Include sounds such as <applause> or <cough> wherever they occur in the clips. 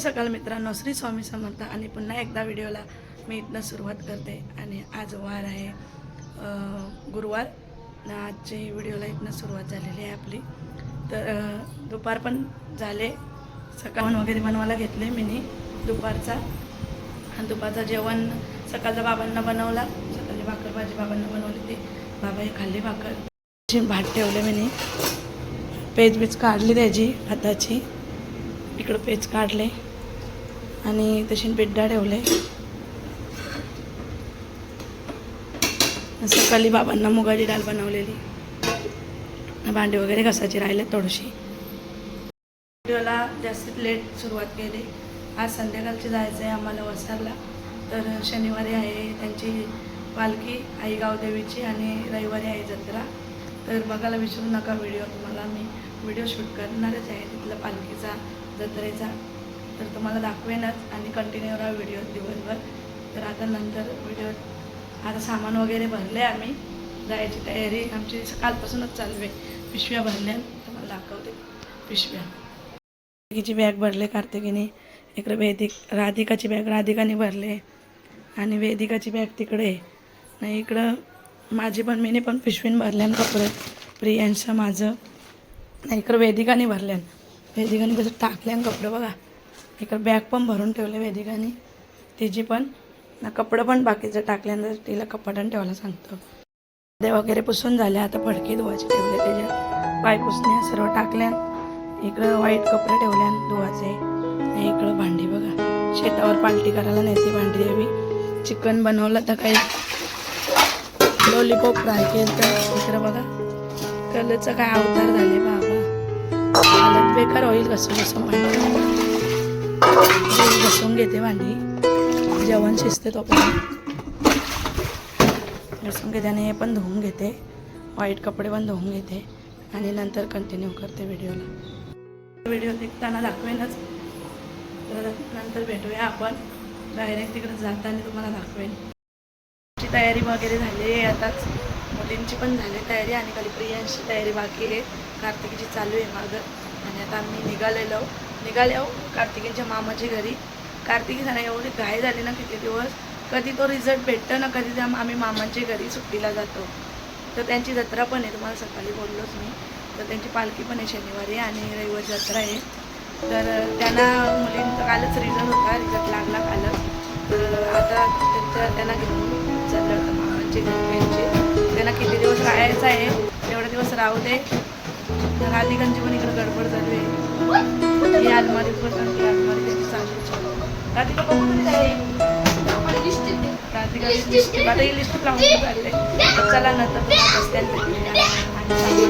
सकाळ मित्रांनो श्री स्वामी समर्थ आणि पुन्हा एकदा व्हिडिओला मी इथनं सुरुवात करते आणि आज वार आहे गुरुवार. आजची व्हिडिओला इथनं सुरुवात झालेली आहे आपली. तर दुपार पण झाले. सकाळ वगैरे बनवायला घेतले मीनी दुपारचा. आणि दुपारचं जेवण सकाळचा बाबांना बनवला. सकाळची भाकर भाजी बाबांना बनवली ती. बाबा हे खाल्ली भाकर. भात ठेवले मीनी. पेज बीज काढली त्याची हाताची इकडं पेज काढले. आणि तशी पेड्डा ठेवले सकाळी बाबांना मुगाची डाळ बनवलेली. भांडी वगैरे घसायची राहिले थोडीशी. व्हिडिओला जास्त लेट सुरुवात केली. आज संध्याकाळची जायचं आहे आम्हाला वसारला. तर शनिवारी आहे त्यांची पालखी आई गावदेवीची आणि रविवारी आहे जत्रा. तर बघायला विसरू नका व्हिडिओ तुम्हाला. मी व्हिडिओ शूट करणारच आहे तिथला पालखीचा जत्रेचा. तर तुम्हाला दाखवेनच आणि कंटिन्यू राहा व्हिडिओ दिवसभर. तर आता नंतर व्हिडिओ आता सामान वगैरे भरले आम्ही. जायची तयारी. आमची कालपासूनच चालू आहे. पिशव्या भरल्या. तुम्हाला दाखवते. पिशव्या. कार्तिकीची बॅग भरले कार्तिकीने. इकडे वेदिक राधिकाची बॅग राधिकाने भरले. आणि वेदिकाची बॅग तिकडे नाही इकडं माझी पण मीने पण पिशवीन भरल्यान कपडे. प्रियांचं माझं. नाही इकडं वेदिकाने भरल्यान वेदिकाने कसं टाकल्यान कपडे बघा. इकडं बॅग पण भरून ठेवले वेदिकाने. तिची पण. ना कपडं पण बाकीचं टाकल्यानंतर तिला कपाटानं ठेवायला सांगतो. ते वगैरे पुसून झाले आता फडके धुवायचे ठेवले त्याच्यात पाय पुसण्या सर्व टाकल्यान. इकडं वाईट कपडे ठेवल्यान धुवाचे आणि इकडं भांडी बघा. शेतावर पालटी करायला न्यायची भांडी द्यावी चिकन बनवलं तर काही लॉलीपॉप फ्राय केलं तर इकडं बघा. कलरचं काय अवतार झाले बाबा. हालत बेकार होईल कसं कसं भांडी मी घसून घेते भांडी. जेवण शिजते तोपर्यंत. घसून घेते आणि हे पण धुवून घेते. व्हाईट कपडे पण धुवून घेते. आणि नंतर कंटिन्यू करते व्हिडिओला. व्हिडिओ निघताना दाखवेनच. तर नंतर भेटूया आपण. डायरेक्ट तिकडे जाताना तुम्हाला दाखवेन. ची तयारी वगैरे झाली आहे आताच. मुलींची पण झाली तयारी आणि खाली प्रियांची तयारी बाकी आहे. कार्तिकीची चालू आहे मागं. आणि आता आम्ही निघालेलो. निघाले हो कार्तिकेच्या मामाच्या घरी. कार्तिकी झाला एवढी घाई झाली ना किती दिवस. कधी तो रिझल्ट भेटतो ना कधी त्या आम्ही मामाच्या घरी सुट्टीला जातो. तर त्यांची जत्रा पण आहे तुम्हाला सकाळी बोललोच मी. तर त्यांची पालखी पण आहे शनिवारी आणि रविवार जत्रा आहे. तर त्यांना मुलींचा कालच रिझल्ट होता रिझल्ट लागला कालच. तर आता त्यांच्या त्यांना घेऊन चाललं होतं मामांचे घरी त्यांना किती दिवस राहायचं आहे तेवढे दिवस राहू दे. तर पण इकडे गडबड चालू आहे. ही अलमारी पण चांगली अलमारी त्यांची चांगली राधिका राधिका आता ही लिस्ट लावून तर चला ना तर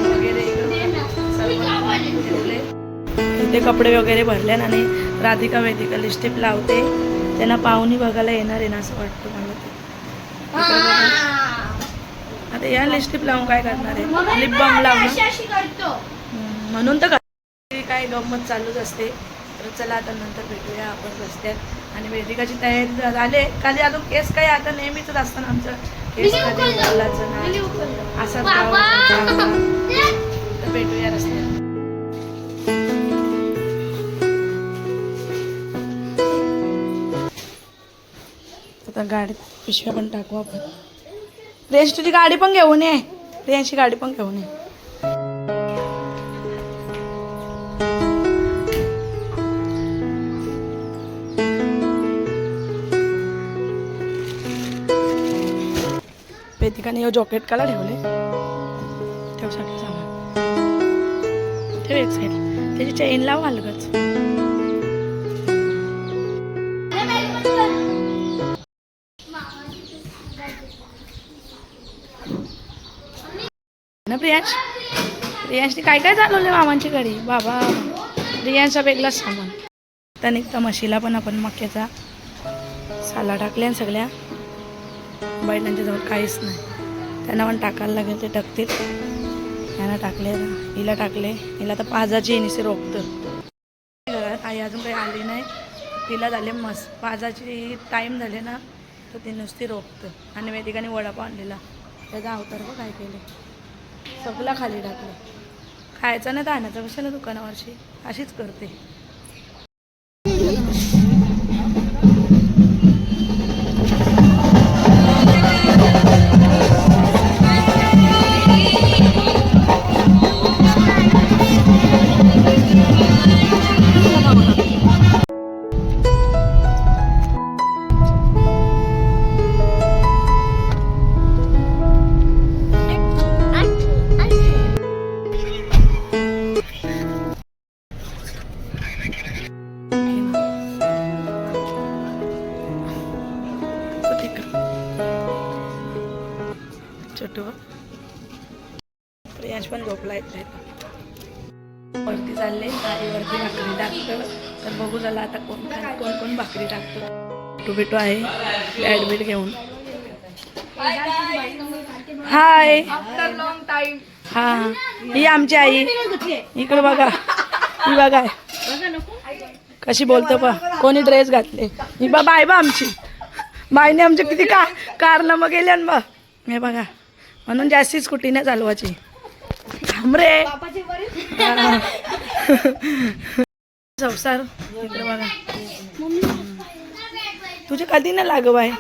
वगैरे सर्व ठेवले इथे कपडे वगैरे भरले आणि राधिका वेदिका लिस्टिप लावते. त्यांना पाहुणी बघायला येणार आहे ना असं वाटतं मला ते. आता या लिस्टिप लावून काय करणार आहे? लिप बाम हम्म, म्हणून तर काय गंमत चालूच असते. तर चला आता नंतर भेटूया आपण रस्त्यात. आणि वेदिकाची तयारी झाली खाली अजून केस काय आता नेहमीच असतं ना आमचं. केस उकलायचं नाही. असं <laughs> तर भेटूया रस्त्यात. आता गाडीत पिशव्या पण टाकू आपण. रेंज तुझी गाडी पण घेऊन ये. रेंजची गाडी पण घेऊन ये. वेदिकाने हे जॉकेट काला ठेवले. ठेव सगळं सामान. ठेव एक साईड त्याची चेन लाव अलगच ना प्रियांश? प्रियांशने काय काय चालवलं मामांची घरी? बाबा प्रियांशा वेगळाच सामान. आता निघता म्हशीला पण आपण मक्याचा साला टाकल्या सगळ्या. बैलांच्या जवळ काहीच नाही. त्यांना पण टाकायला लागेल ते टाकतील. यांना टाकले हिला टाकले. हिला तर पाजाची निसे रोखतं घरात आई अजून काही आली नाही. तिला झाले मस्त पाजाची टाईम झाले ना तर ती नुसती रोखतं आणि वेदिकाने वडापाव आणलेला. त्याचा अवतार बघ काय केले सगळा खाली टाकलं. खायचं नाही तर आणायचं. कशाला दुकानावरची? अशीच करते. प्रियांश पण झोपला येते वरती चालले वरती भाकरी टाकतं. तर बघू झाला आता कोण कोण कोण भाकरी टाकतो. बिटू बिटू आहे. ॲडमिट घेऊन. हाय हा ही. आमची आई. इकडे बघा. ही बघा. कशी बोलतो पा कोणी ड्रेस घातले. ही बा बाय बा आमची. बाईने आमचे किती का कारनामं केले ना बा. हे बघा. म्हणून जास्ती स्कूटीने चालवायची. थांब रे. <laughs> संसार. इकडे बघा तुझे कधी ना लाग बाय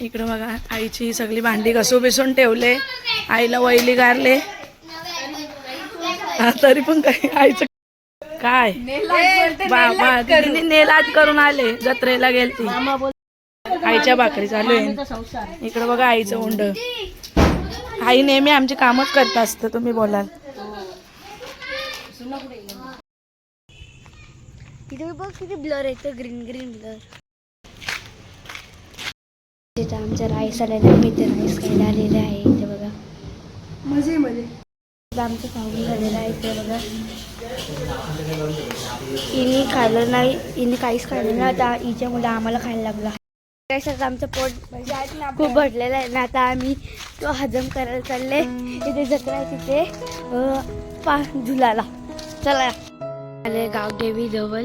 इकडे बघा आईची सगळी भांडी घसू बिसून ठेवले. आईला वैली गारले. तरी पण काही आईचं काय? बाबा तिने नेल आर्ट करून आले जत्रेला गेलती. आईच्या भाकरी चालू आहे. इकडे बघा आईचं उंड आई नेहमी आमची कामच करत असतं तुम्ही बोलाल. तिथे बघ किती ब्लर येतं ग्रीन ग्रीन ब्लर तिथं आमचा राईस आलेला आहे मी ते राईस खायला आलेले आहे इथे बघा. मजे मजे. आमचं पाहुणे झालेलं आहे इथे बघा. हिने खाल्लं नाही हिने काहीच खाल्लं नाही आता हिच्या मुलं आम्हाला खायला लागला. आमचं पोट खूप भरलेलं आहे. ना आता आम्ही तो हजम करायला चालले. तिथे जत्रा आहे तिथे. पा झुलाला. चला. आले गावदेवी जवळ.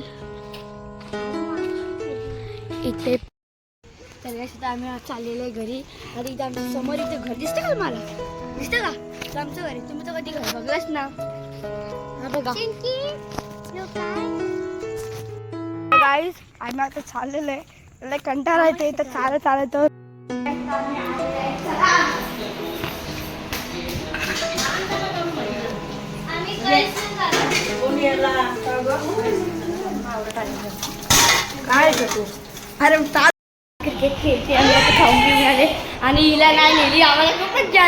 इथे तर आम्ही चाललेलो आहे घरी. आणि इथे आमच्यासमोर इथे घर दिसतं का मला दिसतं का? तर आमचं घर आहे. तुम्ही तर कधी घर बघलाच ना. हा बघा. गाईज आम्ही आता चाललेलो आहे. कंटाळा येते इथं चालत चालत. काय तू? अरे चाल. क्रिकेट खेळते आम्ही खाऊन घेऊन आले. आणि हिला नाही नेली आम्हाला खूप मज्जा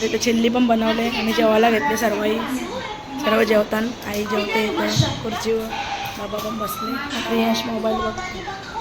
तिथे चिल्ली पण बनवले आणि जेवायला घेतले सर्वही. सर्व जेवताना आई जेवते इथे. खुर्चीवर. बाबा पण बसले. प्रियांश मोबाईल बघते